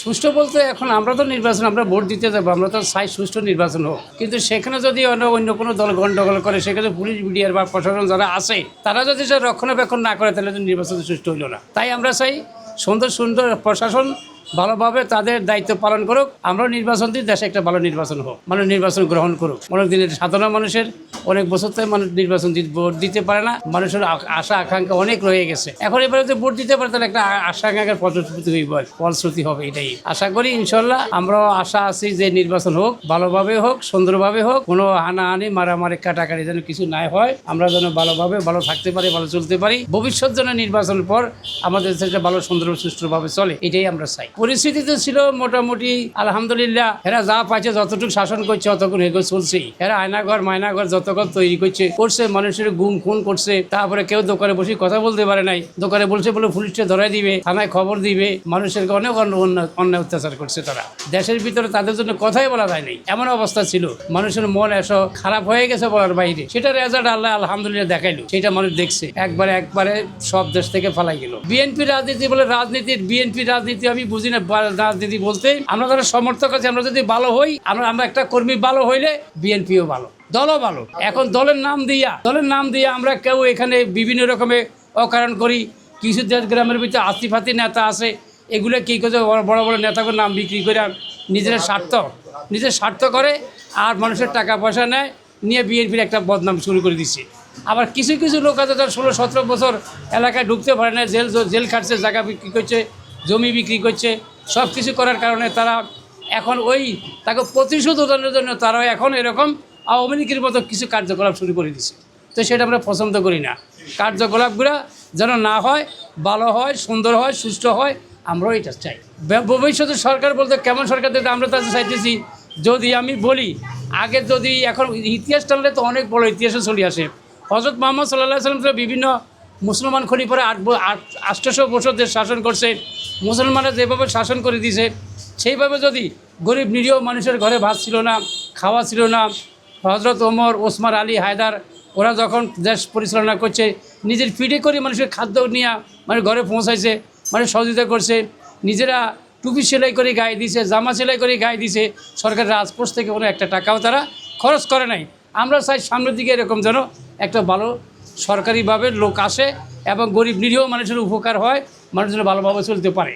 সুষ্ঠু বলতে এখন আমরা তো নির্বাচন, আমরা ভোট দিতে যাব, আমরা তো চাই সুষ্ঠু নির্বাচন হোক। কিন্তু সেখানে যদি অন্য অন্য কোনো দল গণ্ডগোল করে, সেখানে পুলিশ মিডিয়ার বা প্রশাসন যারা আছে, তারা যদি সে রক্ষণাবেক্ষণ না করে, তাহলে নির্বাচন সুষ্ঠু হইল না। তাই আমরা চাই সুন্দর সুন্দর প্রশাসন ভালোভাবে তাদের দায়িত্ব পালন করুক, আমরাও নির্বাচন দিই, দেশে একটা ভালো নির্বাচন হোক। মানুষ নির্বাচন গ্রহণ করুক। অনেক দিনের সাধারণ মানুষের, অনেক বছর থেকে মানুষ নির্বাচন ভোট দিতে পারে না। মানুষের আশা, আকাঙ্ক্ষা অনেক রয়ে গেছে। এখন এবারে যদি ভোট দিতে পারে, তাহলে একটা আশা, আকাঙ্ক্ষার ফলশ্রুতি হবে এটাই। আশা করি ইনশাল্লাহ আমরা আশা আছি যে নির্বাচন হোক, ভালোভাবে হোক, সুন্দরভাবে হোক, কোনো হানাহানি, মারামারি, কাটাকাটি যেন কিছু নাই হয়, আমরা যেন ভালোভাবে, ভালো থাকতে পারি, ভালো চলতে পারি। ভবিষ্যৎ যেন নির্বাচনের পর আমাদের দেশটা ভালো, সুন্দর, সুষ্ঠুভাবে চলে, এটাই আমরা চাই। পরিস্থিতি তো ছিল মোটামুটি, আলহামদুলিল্লাহ, এরা যা পাইছে, যতটুকু শাসন করছে অতক্ষণ এগো চলছেই এরা আয়নাঘর, মায়নাঘর যতক্ষণ তৈরি করছে করছে, মানুষের গুম, খুন করছে, তারপরে কেউ দোকানে বসে কথা বলতে পারে নাই। দোকানে বলছে বলে পুলিশে ধরাই দিবে, থানায় খবর দিবে। মানুষের অনেক অন্য- অত্যাচার করছে তারা। দেশের ভিতরে তাদের জন্য কথাই বলা যায় নাই। এমন অবস্থা ছিল। মানুষের মন এসো খারাপ হয়ে গেছে বলার বাইরে। সেটা রেজাল্ট আল্লাহ আলহামদুলিল্লাহ দেখাইলো। সেটা মানুষ দেখছে। একবারে একবারে সব দেশ থেকে ফালাই গেল। বিএনপি রাজনীতি বলে রাজনীতির, বিএনপি রাজনীতি আমি বুঝি না রাজনীতি বলতে, আমরা যারা সমর্থক আছে, আমরা যদি ভালো হই, আমরা আমরা একটা কর্মী ভালো হইলে বিএনপিও ভালো, দলও ভালো। এখন দলের নাম দিয়া, দলের নাম দিয়া আমরা কেউ এখানে বিভিন্ন রকমের অকারণ করি, কিছু দেশ গ্রামের ভিতরে আতিফাতি নেতা আছে, এগুলো কী করে বড় বড় নেতাগুলোর নাম বিক্রি করে নিজের স্বার্থ নিজের স্বার্থ করে আর মানুষের টাকা পয়সা নেয়, নিয়ে বিএনপির একটা বদনাম শুরু করে দিচ্ছে আবার কিছু কিছু লোক আছে যারা ষোলো, সতেরো বছর এলাকায় ঢুকতে পারে না, জেল জেল খাটছে, জায়গা বিক্রি করছে জমি বিক্রি করছে, সব কিছু করার কারণে তারা এখন ওই তাকে প্রতিশোধ ওঠানোর জন্য তারাও এখন এরকম আওয়ামী লীগের মতো কিছু কার্যকলাপ শুরু করে দিছে। তো সেটা আমরা পছন্দ করি না। কার্যকলাপগুলো যেন না হয়, ভালো হয়, সুন্দর হয় সুস্থ হয়, আমরাও এটা চাই। ভবিষ্যতে সরকার বলতে কেমন সরকার দেবে আমরা তাদের চাইতেছি, যদি আমি বলি, আগে যদি এখন ইতিহাস টানলে তো অনেক বড় ইতিহাসে চলে আসে। হজরত মোহাম্মদ সাল্লাহ সাল্লাম বিভিন্ন মুসলমান খলিফারা আট আট আষ্টশো বছর দেশ শাসন করছে। মুসলমানরা যেভাবে শাসন করে দিয়েছে, সেইভাবে যদি গরিব নিরীহ মানুষের ঘরে ভাত ছিল না, খাওয়া ছিল না হজরত ওমর, ওসমান আলী, হায়দার, ওরা যখন দেশ পরিচালনা করছে, নিজের পিঠে করে মানুষের খাদ্য নিয়ে মানে ঘরে পৌঁছাইছে মানে সহযোগিতা করছে, নিজেরা টুপি সেলাই করে গায়ে দিছে জামা সেলাই করে গায়ে দিছে সরকারের রাজপোষ থেকে কোনো একটা টাকাও তারা খরচ করে নাই। আমরা চাই সামনের দিকে এরকম যেন একটা ভালো সরকারিভাবে লোক আসে এবং গরিব নিরীহ মানুষের উপকার হয়। মানুষ যেন ভালোভাবে চলতে পারে।